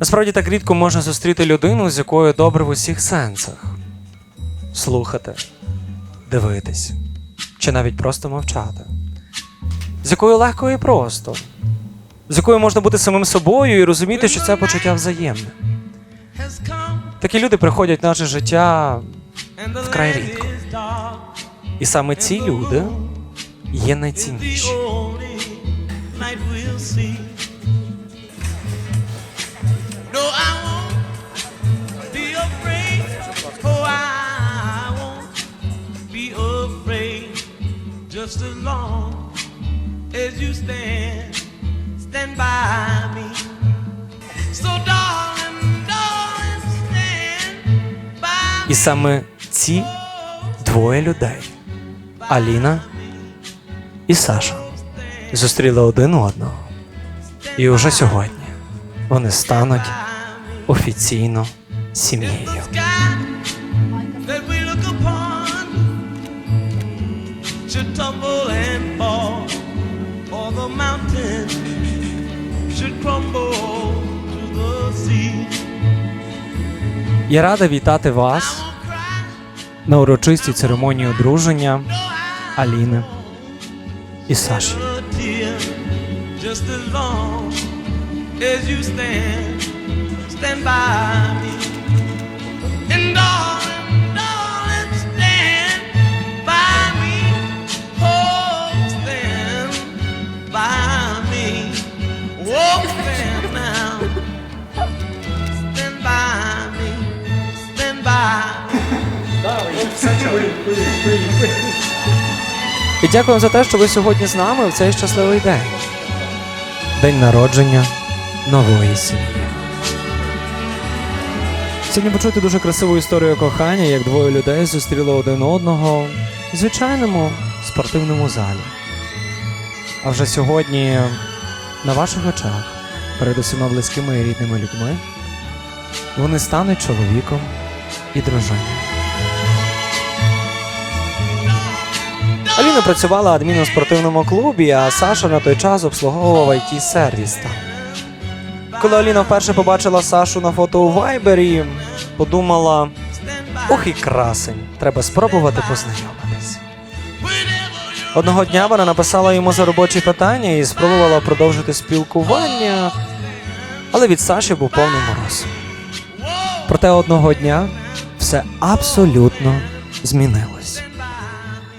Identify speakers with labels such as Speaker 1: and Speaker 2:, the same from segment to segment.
Speaker 1: Насправді так рідко можна зустріти людину, з якою добре в усіх сенсах. Слухати, дивитись, чи навіть просто мовчати. З якою легко і просто, з якою можна бути самим собою і розуміти, що це почуття взаємне. Такі люди приходять в наше життя вкрай рідко. І саме ці люди є найцінніші.
Speaker 2: Just as long as you stand, stand by me. So, darling, darling, stand by
Speaker 1: І саме ці двоє людей Аліна і Саша зустріли один одного. І уже сьогодні вони стануть офіційно сім'єю. Я рада вітати вас на урочистій церемонії одруження Аліни і Саші.
Speaker 2: A
Speaker 1: І дякуємо за те, що ви сьогодні з нами в цей щасливий день. День народження нової сім'ї. Сьогодні почути дуже красиву історію кохання, як двоє людей зустріли один одного в звичайному спортивному залі. А вже сьогодні на ваших очах, перед усіма близькими і рідними людьми, вони стануть чоловіком і дружиною. Аліна працювала адміном в спортивному клубі, а Саша на той час обслуговував it сервіс там. Коли Аліна вперше побачила Сашу на фото у Вайбері, подумала: ох і красень, треба спробувати познайомитись. Одного дня вона написала йому за робочі питання і спробувала продовжити спілкування, але від Саші був повний мороз. Проте одного дня все абсолютно змінилось.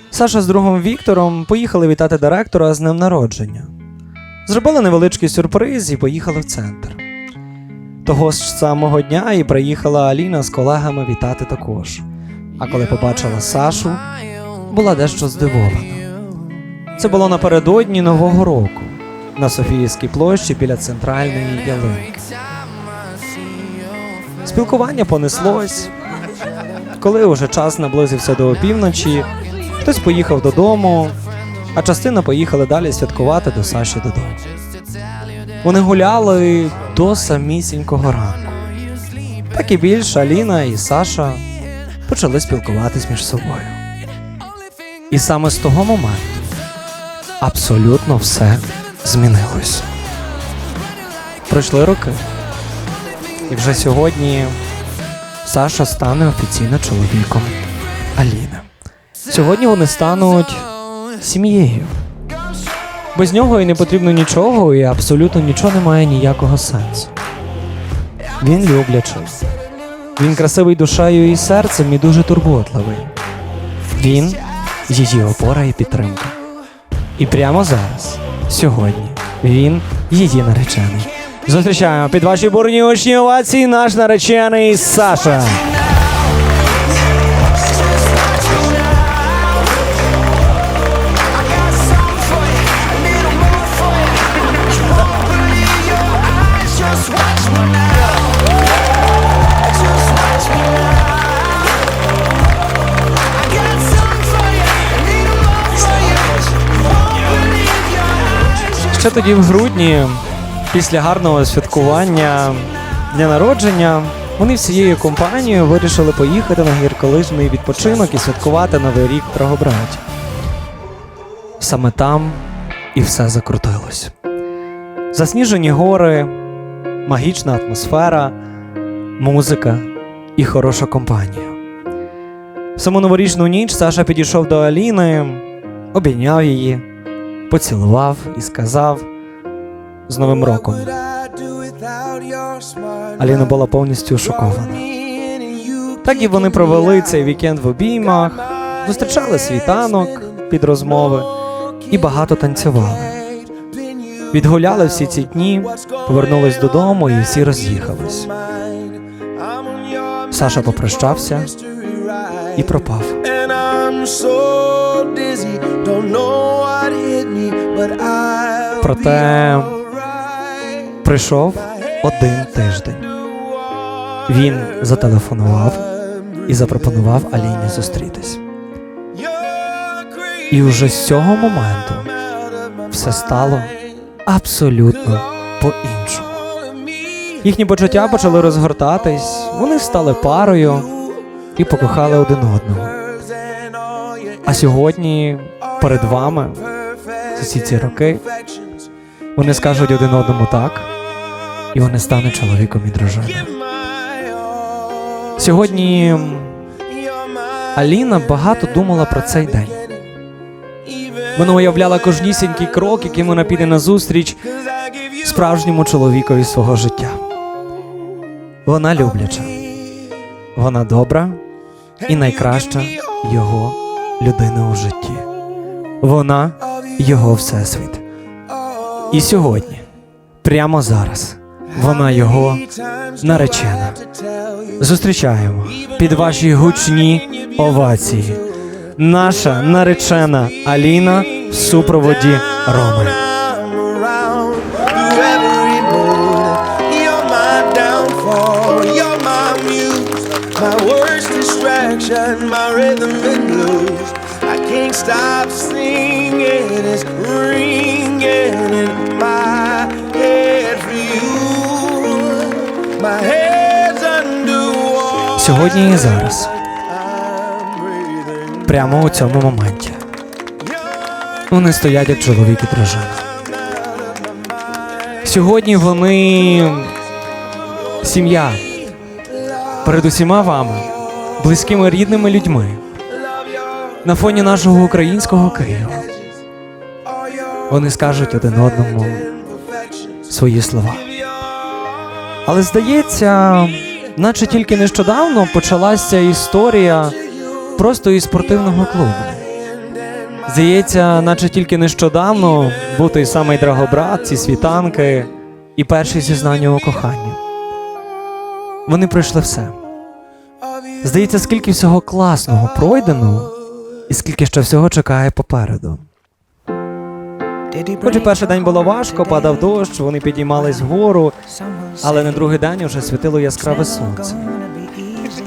Speaker 1: Саша з другом Віктором поїхали вітати директора з днем народження. Зробили невеличкий сюрприз і поїхали в центр. Того ж самого дня і приїхала Аліна з колегами вітати також. А коли побачила Сашу, була дещо здивована. Це було напередодні Нового року на Софіївській площі біля центральної ялинки. Спілкування понеслось. Коли уже час наблизився до опівночі, хтось поїхав додому, а частина поїхали далі святкувати до Саші додому. Вони гуляли до самісінького ранку. Так і більше Аліна і Саша почали спілкуватись між собою. І саме з того моменту абсолютно все змінилось. Пройшли роки. І вже сьогодні Саша стане офіційно чоловіком Аліни. Сьогодні вони стануть сім'єю. Без нього і не потрібно нічого, і абсолютно нічого не має ніякого сенсу. Він люблячий. Він красивий душею і серцем і дуже турботливий. Він її опора і підтримка. І прямо зараз, сьогодні, він її наречений. Зустрічаємо під ваші бурні очні овації наш наречений Саша. Ще тоді в грудні, після гарного святкування дня народження, вони всією компанією вирішили поїхати на гірколижний відпочинок і святкувати Новий рік в. Саме там і все закрутилось. Засніжені гори, магічна атмосфера, музика і хороша компанія. В саму новорічну ніч Саша підійшов до Аліни, обійняв її, поцілував і сказав з Новим роком. Аліна була повністю шокована. Так і вони провели цей вікенд в обіймах, зустрічали світанок під розмови і багато танцювали. Відгуляли всі ці дні, повернулись додому і всі роз'їхались. Саша попрощався і пропав. Проте. Прийшов один тиждень. Він зателефонував і запропонував Аліні зустрітись. І уже з цього моменту все стало абсолютно по-іншому. Їхні почуття почали розгортатись, вони стали парою і покохали один одного. А сьогодні перед вами за всі ці роки вони скажуть один одному так, і вони стануть чоловіком і дружиною. Сьогодні Аліна багато думала про цей день. Вона уявляла кожнісінький крок, яким вона піде на зустріч справжньому чоловікові свого життя. Вона любляча, вона добра і найкраща його людина у житті. Вона його всесвіт. І сьогодні, прямо зараз, вона його наречена. Зустрічаємо під ваші гучні овації. Наша наречена Аліна в супроводі Роми.
Speaker 2: My rhythm and blues. I can't stop singing,
Speaker 1: Сьогодні і зараз, прямо у цьому моменті. Вони стоять як чоловік і дружина. Сьогодні вони сім'я перед усіма вами, близькими рідними людьми, на фоні нашого українського Києва. Вони скажуть один одному свої слова. Але здається, наче тільки нещодавно почалася історія просто із спортивного клубу. Здається, наче тільки нещодавно був той самий Драгобрат, ці світанки і перші зізнання у коханні. Вони пройшли все. Здається, скільки всього класного пройдено, і скільки ще всього чекає попереду. Хоч перший день було важко, падав дощ, вони підіймались вгору, але на другий день уже світило яскраве сонце.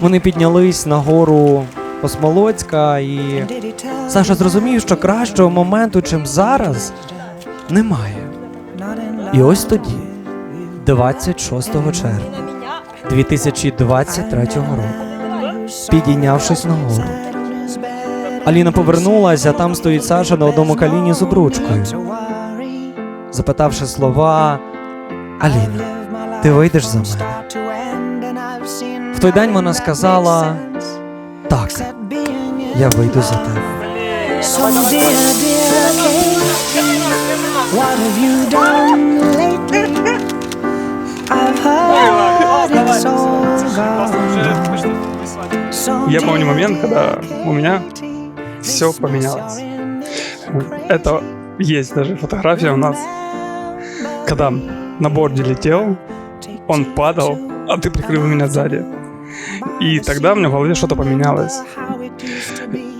Speaker 1: Вони піднялись на гору Осмолоцька, і Саша зрозумів, що кращого моменту, чим зараз, немає. І ось тоді, 26 червня 2023 року, підійнявшись на гору, Аліна повернулася, а там стоїть Саша на одному коліні з обручкою, запитавши слова Аліна, ти вийдеш за мене. В той день вона сказала так, я вийду за тебе.
Speaker 3: Я помню момент, когда у меня
Speaker 4: все
Speaker 3: поменялось. Это есть даже фотография у нас когда на борде летел, он падал, а ты прикрыл меня сзади. И тогда у меня в голове что-то поменялось.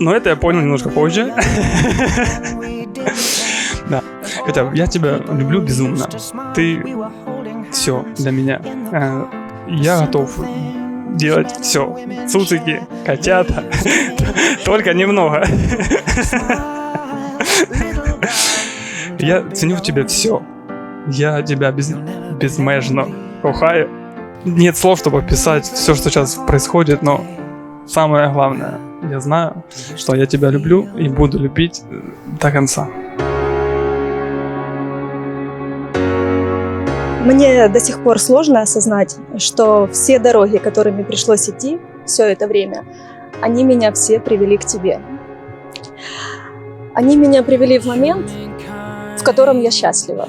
Speaker 3: Но это я понял немножко позже. Да. Хотя я тебя люблю безумно. Ты все для меня. Э, Я готов делать все. Цуцики, котята. Только немного. Я ценю в тебе все. Я тебя без, безмежно кохаю. Нет слов, чтобы описать все, что сейчас происходит, но самое главное, я знаю, что я тебя люблю и буду любить э, до конца.
Speaker 5: Мне до сих пор сложно осознать, что все дороги, которыми пришлось идти все это время, они меня все привели к тебе. Они меня привели в момент, в котором я счастлива.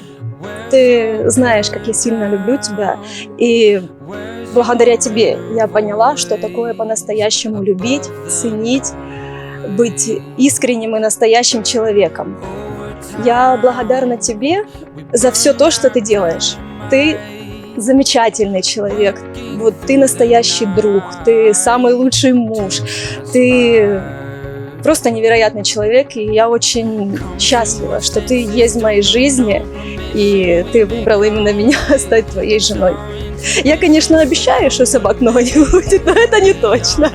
Speaker 5: Ты знаешь, как я сильно люблю тебя, и благодаря тебе я поняла, что такое по-настоящему любить, ценить, быть искренним и настоящим человеком. Я благодарна тебе за все то, что ты делаешь. Ты замечательный человек. Вот ты настоящий друг, ты самый лучший муж, ты просто невероятный человек, и я очень счастлива, что ты есть в моей жизни, и ты выбрал именно меня стать твоей женой. Я, конечно, обещаю, что собак много не будет, но это не точно.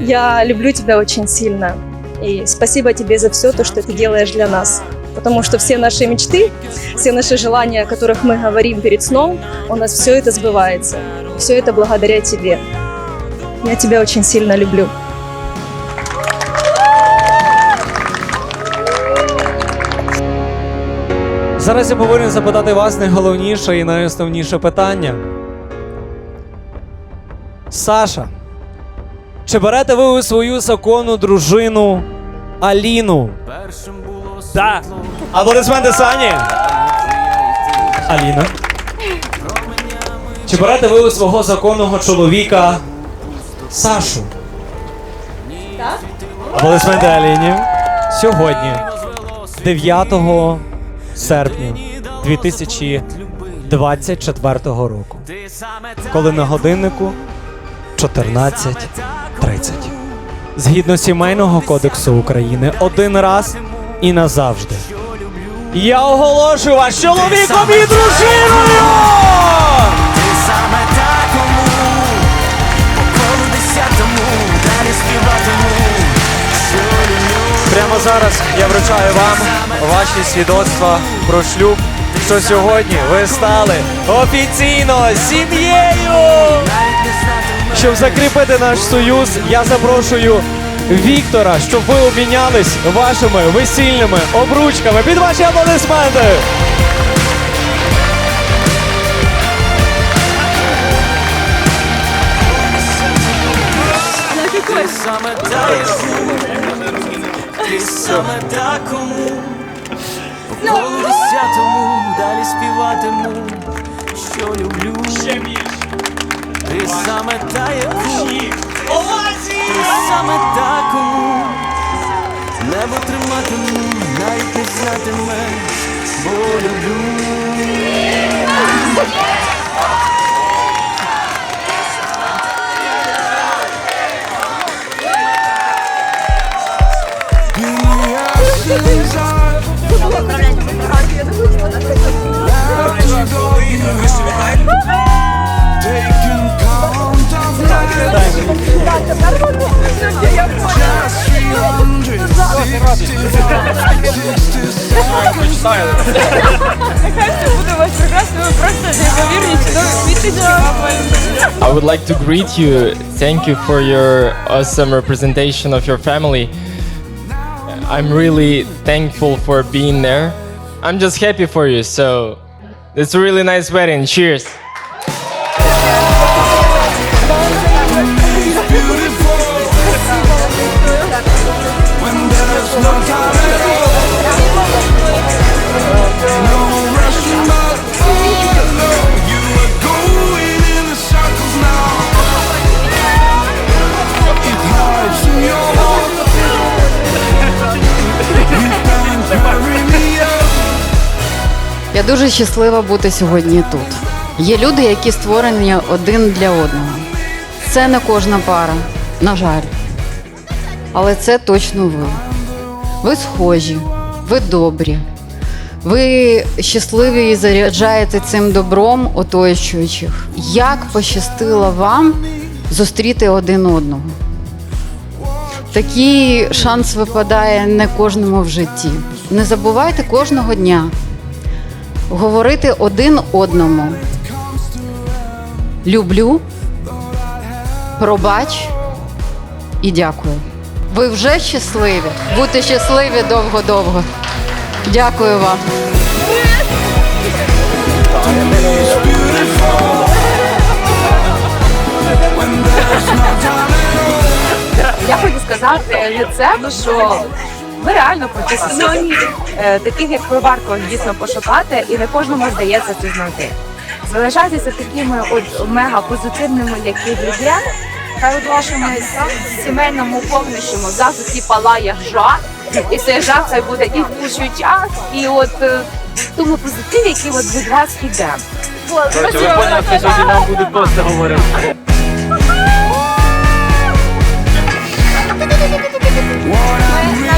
Speaker 5: Я люблю тебя очень сильно. И спасибо тебе за все то, что ты делаешь для нас. Потому что все наши мечты, все наши желания, о которых мы говорим перед сном, у нас все это сбывается. Все это благодаря тебе. Я тебя очень сильно люблю.
Speaker 1: Зараз я повинен запитати вас найголовніше і найосновніше питання. Саша, чи берете ви у свою законну дружину Аліну?
Speaker 2: Да.
Speaker 1: Аплодисменти Сані! Аліна. Чи берете ви у свого законного чоловіка Сашу? Так. Аплодисменти Аліні. Сьогодні, 9 серпня 2024 року, коли на годиннику 14.30. Згідно сімейного кодексу України, один раз і назавжди. Я оголошую вас чоловіком і дружиною!
Speaker 2: Ти саме такому, по десятому, далі співатиму.
Speaker 1: Прямо зараз я вручаю вам ваші свідоцтва про шлюб, що сьогодні ви стали офіційно сім'єю. Щоб закріпити наш союз, я запрошую Віктора, щоб ви обмінялись вашими весільними обручками під ваші аплодисменти.
Speaker 2: Ти саме такому, ти саме такому, по колу десятому, далі співатиму, що люблю. Ти саме та, яку, ти саме такому, небо триматиму, навіть не знатиме, бо люблю.
Speaker 6: I would like to greet you. Thank you for your awesome representation of your family. I'm really thankful for being there. I'm just happy for you. So, it's a really nice wedding. Cheers.
Speaker 7: Дуже щаслива бути сьогодні тут. Є люди, які створені один для одного. Це не кожна пара, на жаль. Але це точно ви. Ви схожі, ви добрі. Ви щасливі і заряджаєте цим добром оточуючих. Як пощастило вам зустріти один одного? Такий шанс випадає не кожному в житті. Не забувайте кожного дня говорити один одному. Люблю, пробач і дякую. Ви вже щасливі. Будьте щасливі довго-довго. Дякую вам.
Speaker 8: Я хочу сказати від себе, що ви реально професіональні. Е, Таких як ви варто дійсно пошукати, і не кожному здається це знайти. Залишайтеся такими от мега позитивними, які ви є. Хай у вашому сімейному повнішому завжди палає жар, і цей жар хай буде і в почуттях, і от е, в тому позитиві, який от від вас іде.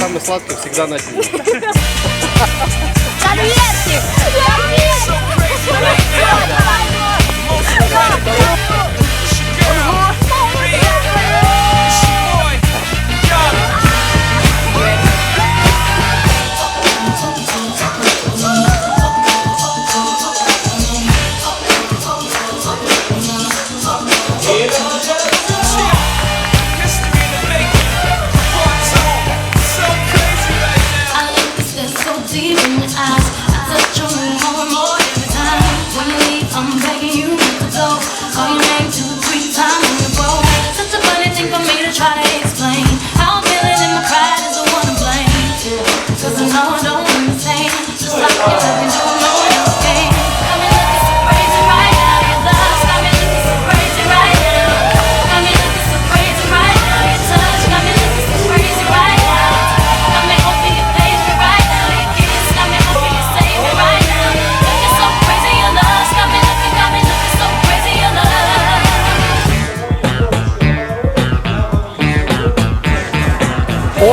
Speaker 9: Самый сладкий всегда на дне.
Speaker 10: I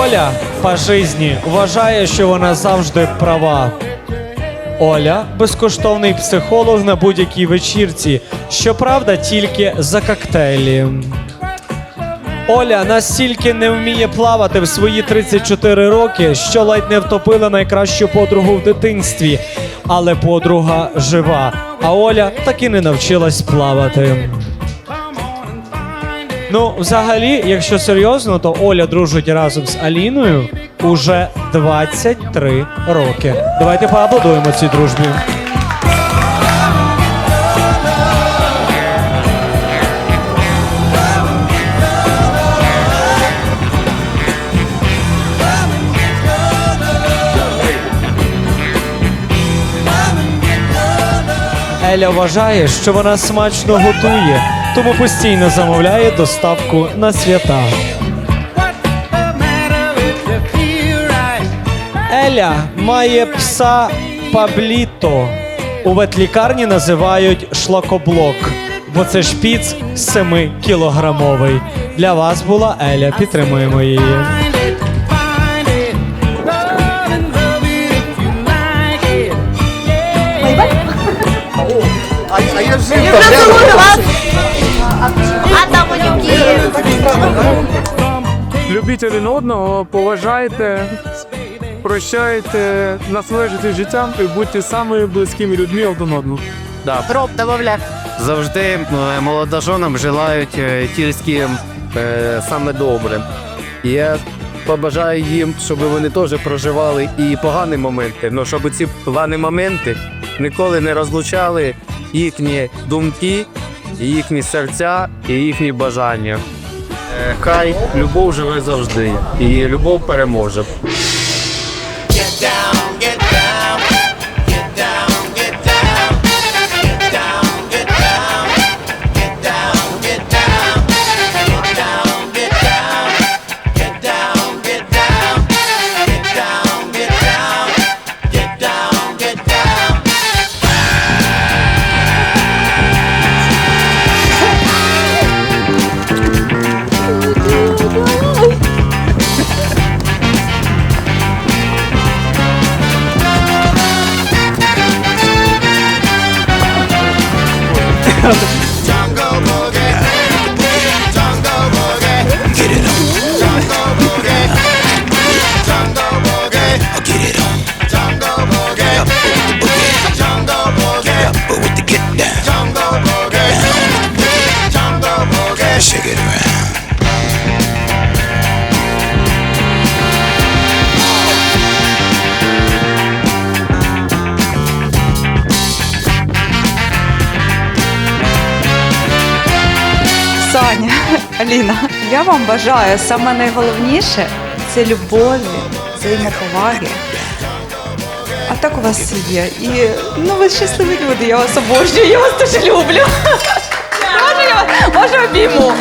Speaker 1: Оля по житті вважає, що вона завжди права. Оля безкоштовний психолог на будь-якій вечірці. Щоправда, тільки за коктейлі. Оля настільки не вміє плавати в свої 34 роки, що ледь не втопила найкращу подругу в дитинстві. Але подруга жива. А Оля таки не навчилась плавати. Ну, взагалі, якщо серйозно, то Оля дружить разом з Аліною уже 23 роки. Давайте поаплодуємо цій дружбі. Еля вважає, що вона смачно готує, тому постійно замовляє доставку на свята. Еля має пса Пабліто. У ветлікарні називають шлакоблок, бо це шпіц 7-кілограмовий. Для вас була Еля. Підтримуємо її.
Speaker 9: Я жив там.
Speaker 11: Любіть один одного, поважайте, прощайте, насолоджуйтесь життям і будьте самими близькими людьми один одному.
Speaker 9: Да. Завжди е, молодожонам желають е, тільки е, саме добре. І я побажаю їм, щоб вони теж проживали і погані моменти, але щоб ці погані моменти ніколи не розлучали їхні думки, їхні серця і їхні бажання. Е, Хай любов живе завжди, і любов переможе.
Speaker 12: Welcome. Аліна, я вам бажаю саме найголовніше це любові, взаємоповаги. А так у вас є. І ну ви щасливі люди, я вас обожнюю, я вас дуже люблю. Може, я вас- може обійму.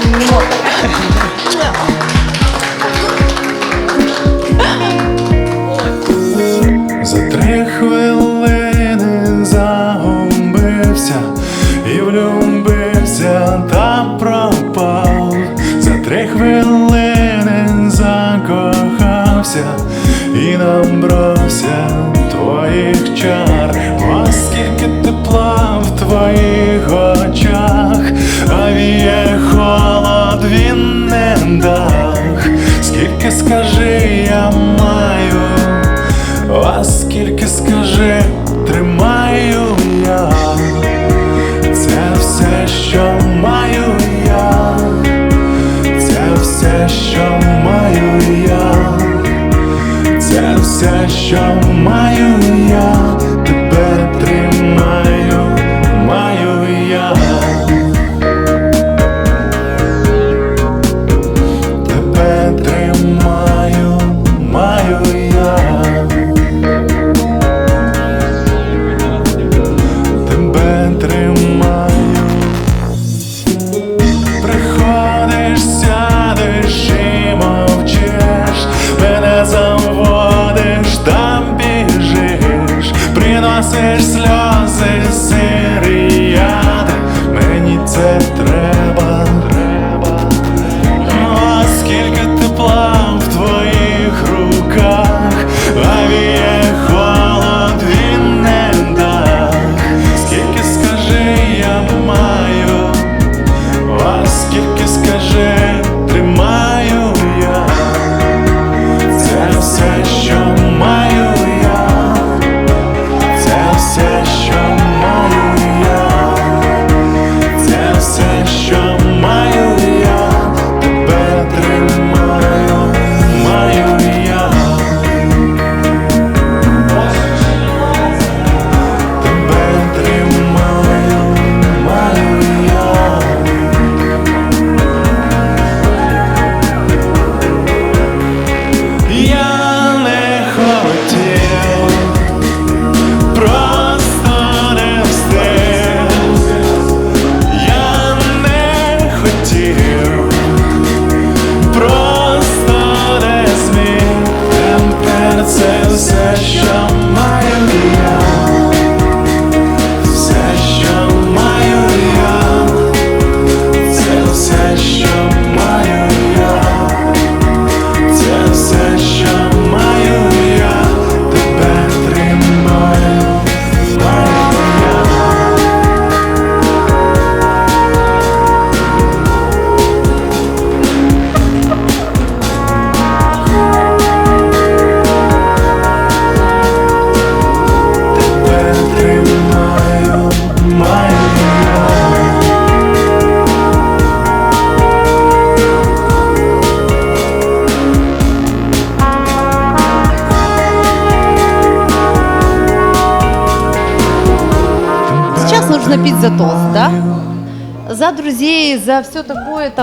Speaker 13: Скільки скажи, я маю. А скільки скажи, тримаю я, це все, що маю я, це все, що маю я, це все, що маю я,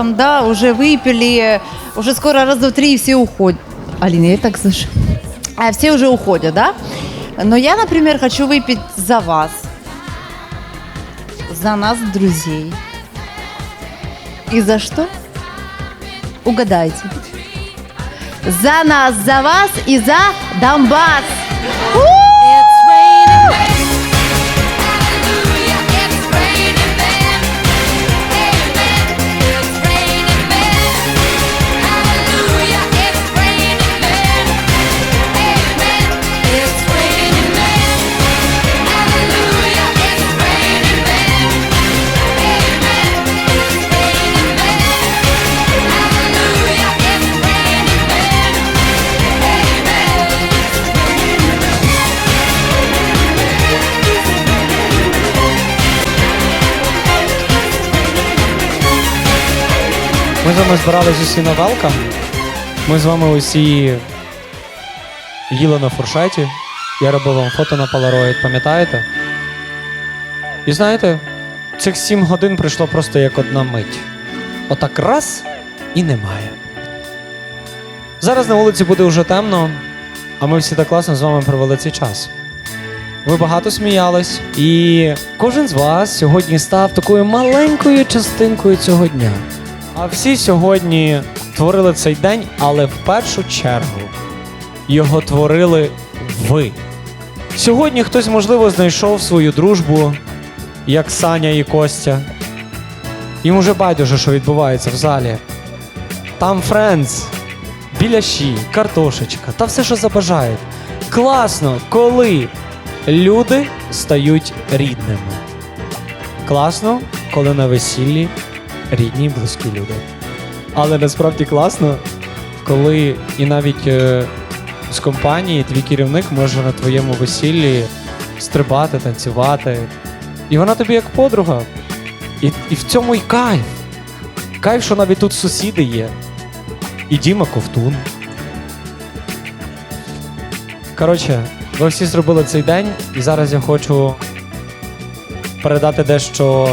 Speaker 13: там,
Speaker 14: да, уже выпили, уже скоро раз, два, три и все уходят. Алина, я так слышу. А все уже уходят, да? Но я, например, хочу выпить за вас, за нас, друзей. И за что? Угадайте. За нас, за вас и за Донбасс.
Speaker 1: З вами збирались усі на велкам. Ми з вами усі їли на фуршеті. Я робив вам фото на Polaroid, пам'ятаєте? І знаєте, цих сім годин прийшло просто як одна мить. Отак раз і немає. Зараз на вулиці буде вже темно, а ми всі так класно з вами провели цей час. Ви багато сміялись, і кожен з вас сьогодні став такою маленькою частинкою цього дня. А всі сьогодні творили цей день, але в першу чергу його творили ви. Сьогодні хтось, можливо, знайшов свою дружбу, як Саня і Костя. Їм уже байдуже, що відбувається в залі. Там френдс, біляші, картошечка та все, що забажають. Класно, коли люди стають рідними. Класно, коли на весіллі рідні близькі люди. Але насправді класно, коли і навіть е, з компанії твій керівник може на твоєму весіллі стрибати, танцювати. І вона тобі як подруга. І, і в цьому й кайф. Кайф, що навіть тут сусіди є. І Діма Ковтун. Коротше, ви всі зробили цей день, і зараз я хочу передати дещо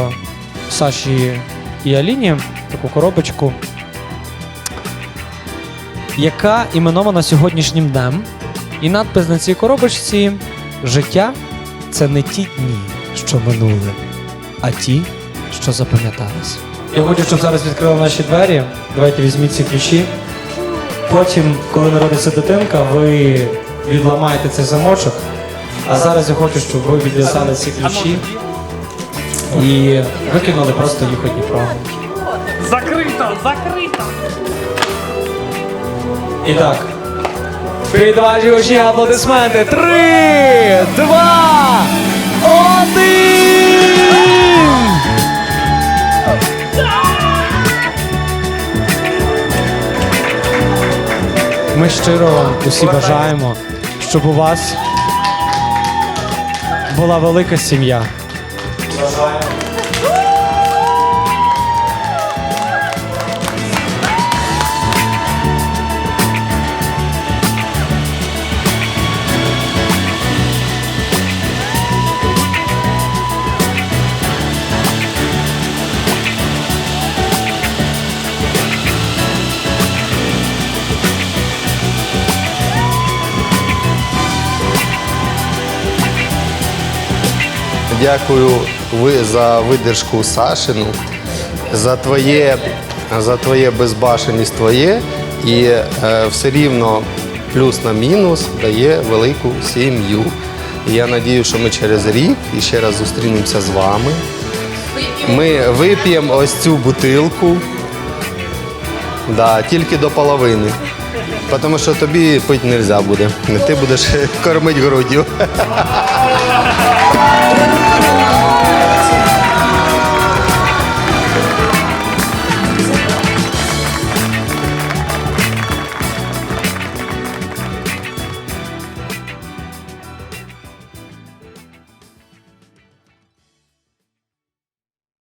Speaker 1: Саші і Аліні, таку коробочку, яка іменована сьогоднішнім днем. І надпис на цій коробочці Життя це не ті дні, що минули, а ті, що запам'ятались. Я хочу, щоб зараз відкрили наші двері. Давайте візьміть ці ключі. Потім, коли народиться дитинка, ви відламаєте цей замочок. А зараз я хочу, щоб ви відв'язали ці ключі і викинули просто їх у Дніпро.
Speaker 11: Закрито, закрито.
Speaker 1: І так. Під ваші аплодисменти. Три, два, один! Ми щиро вам усі бажаємо, щоб у вас була велика сім'я.
Speaker 15: Дякую за видержку Сашину, за твоє, за твоє безбашеність твоє і е, все рівно плюс на мінус дає велику сім'ю. Я надію, що ми через рік і ще раз зустрінемося з вами. Ми вип'ємо ось цю бутилку. Да, тільки до половини. Тому що тобі пити не можна буде. Ти будеш кормити груддю.